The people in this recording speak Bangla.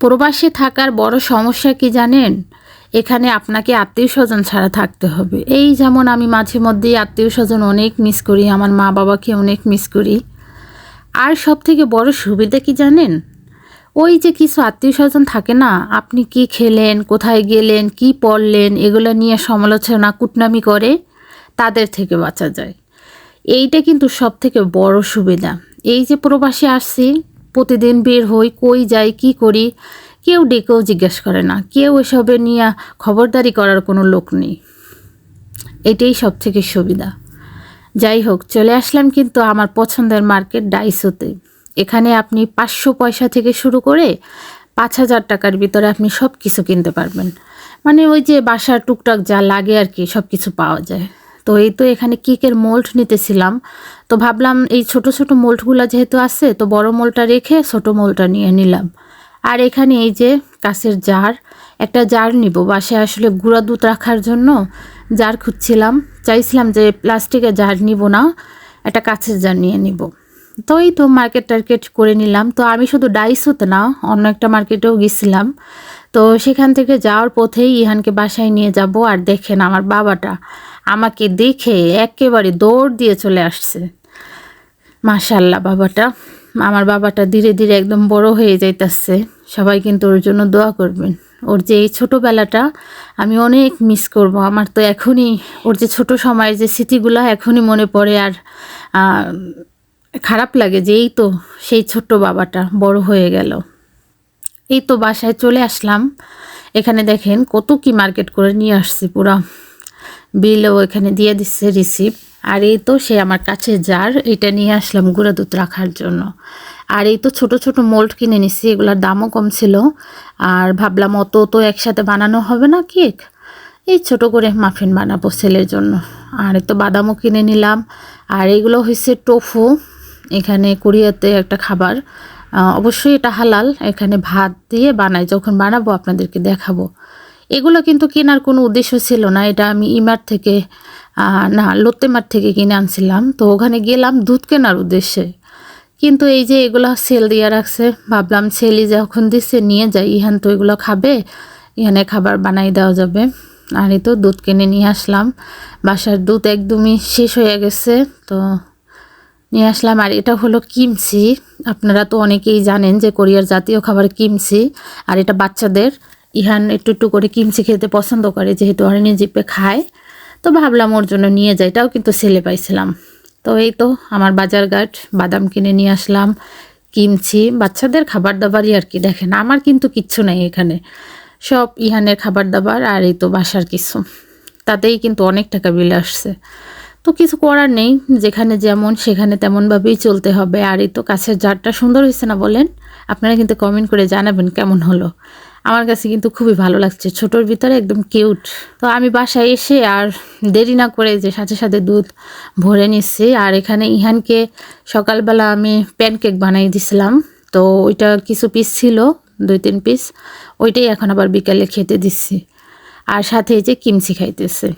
প্রবাসে থাকার বড় সমস্যা কি জানেন? এখানে আপনাকে আত্মীয় স্বজন ছাড়া থাকতে হবে। এই যেমন আমি মাঝে মধ্যেই আত্মীয় স্বজন অনেক মিস করি, আমার মা বাবাকে অনেক মিস করি। আর সব থেকে বড় সুবিধা কি জানেন? ওই যে কিছু আত্মীয় স্বজন থাকে না, আপনি কি খেলেন, কোথায় গেলেন, কি পড়লেন, এগুলো নিয়ে সমালোচনা, কুটনামি করে, তাদের থেকে বাঁচা যায়। এইটা কিন্তু সব থেকে বড় সুবিধা। এই যে প্রবাসে আসছি প্রতিদিন বের হই, কই যাই, কি করি, কেউ ডেকেও জিজ্ঞেস করে না। কেউ এসবে নিয়ে খবরদারি করার কোনো লোক নেই। এটাই সব থেকে সুবিধা। যাই হোক, চলে আসলাম কিন্তু আমার পছন্দের মার্কেট ডাইসোতে এখানে আপনি পাঁচশো পয়সা থেকে শুরু করে পাঁচ হাজার টাকার ভিতরে আপনি সব কিছু কিনতে পারবেন। মানে ওই যে বাসার টুকটাক যা লাগে আর কি সব কিছু পাওয়া যায়। তো এই তো এখানে কেকের মোল্ড নিতেছিলাম। তো ভাবলাম এই ছোট ছোট মোল্ডগুলো যেহেতু আছে, তো বড় মোলটা রেখে ছোট মোলটা নিয়ে নিলাম। আর এখানে এই যে কাছের জার, একটা জার নিব বাসায় আসলে গুঁড়া দুধ রাখার জন্য জার খুঁজছিলাম। চাইছিলাম যে প্লাস্টিকের জার নিব না, একটা কাছের জার নিয়ে নিব। তো এই তো মার্কেট টার্কেট করে নিলাম। তো আমি শুধু ডাইস হতে না, অন্য একটা মার্কেটেও গেছিলাম। তো সেখান থেকে যাওয়ার পথেই ইহানকে বাসায় নিয়ে যাব আর দেখেন আমার বাবাটা। আমাকে দেখে একেবারে দৌড় দিয়ে চলে আসছে। মাশাল্লাহ বাবাটা। আমার বাবাটা ধীরে ধীরে একদম বড় হয়ে যাইতাছে। সবাই কিন্তু ওর জন্য দোয়া করবেন। ওর যে এই ছোটোবেলাটা আমি অনেক মিস করব। আমার তো এখনই ওর যে ছোট সময়ের যে স্মৃতিগুলো এখনই মনে পড়ে আর খারাপ লাগে যে এই তো সেই ছোট্ট বাবাটা বড় হয়ে গেল। এই তো বাসায় চলে আসলাম। এখানে দেখেন কত কি মার্কেট করে নিয়ে আসছি পুরা। বিলও এখানে দিয়ে দিচ্ছে রিসিপ্ট আর এই তো সে আমার কাছে যার, এটা নিয়ে আসলাম গুঁড়া দুধ রাখার জন্য। আর এই তো ছোট ছোট মোল্ড কিনে নিছি, এগুলোর দামও কম ছিল। আর ভাবলাম অত তো একসাথে বানানো হবে না কেক এই ছোট করে মাফিন বানাবো ছেলের জন্য। আর তো বাদামও কিনে নিলাম। আর এগুলো হচ্ছে টোফু এখানে কোরিয়াতে একটা খাবার। অবশ্যই এটা হালাল। এখানে ভাত দিয়ে বানাই, যখন বানাবো আপনাদেরকে দেখাবো। এগুলো কিন্তু কেনার কোনো উদ্দেশ্য ছিল না, এটা আমি ইমার থেকে না, লোত্তেমার থেকে কিনে আনছিলাম। তো ওখানে গেলাম দুধ কেনার উদ্দেশ্যে। কিন্তু এই যে এগুলো সেল দিয়ে রাখছে, ভাবলাম সেলই যখন দিচ্ছে নিয়ে যাই। ইহান তো এগুলো খাবে, ইহানে খাবার বানাই দেওয়া যাবে। আর এই তো দুধ কিনে নিয়ে আসলাম। বাসার দুধ একদমই শেষ হয়ে গেছে, তো নিয়ে আসলাম। আর এটা হলো কিমচি আপনারা তো অনেকেই জানেন যে কোরিয়ার জাতীয় খাবার কিমচি আর এটা বাচ্চাদের ইহান একটু একটু করে কিমচি খেতে পছন্দ করে, যেহেতু অরেঞ্জ জিপে খায়। তো ভাবলাম ওর জন্য নিয়ে যাই, এটাও কিন্তু ছেলে পাইছিলাম। তো এই তো আমার বাজার ঘাট বাদাম কিনে নিয়ে আসলাম কিমচি বাচ্চাদের খাবার দাবারই আর কি, দেখেন, আমার কিন্তু কিচ্ছু নাই এখানে। সব ইহানের খাবার দাবার আর এই তো বাসার কিছু। তাতেই কিন্তু অনেক টাকা বিল আসছে। তো কিছু করার নেই, যেখানে যেমন সেখানে তেমনভাবেই চলতে হবে। আর এই তো কাছের জারটা সুন্দর হয়েছে না বলেন? আপনারা কিন্তু কমেন্ট করে জানাবেন কেমন হলো। আমার কাছে কিন্তু খুবই ভালো লাগছে, ছোটোর ভিতরে একদম কিউট তো আমি বাসায় এসে আর দেরি না করে যে সাথে সাথে দুধ ভরে নিচ্ছি। আর এখানে ইহানকে সকালবেলা আমি প্যানকেক বানাই দিছিলাম। তো ওইটা কিছু পিস ছিল, দুই তিন পিস ওইটাই এখন আবার বিকালে খেতে দিচ্ছি। আর সাথে এই যে কিমচি খাইতেছে।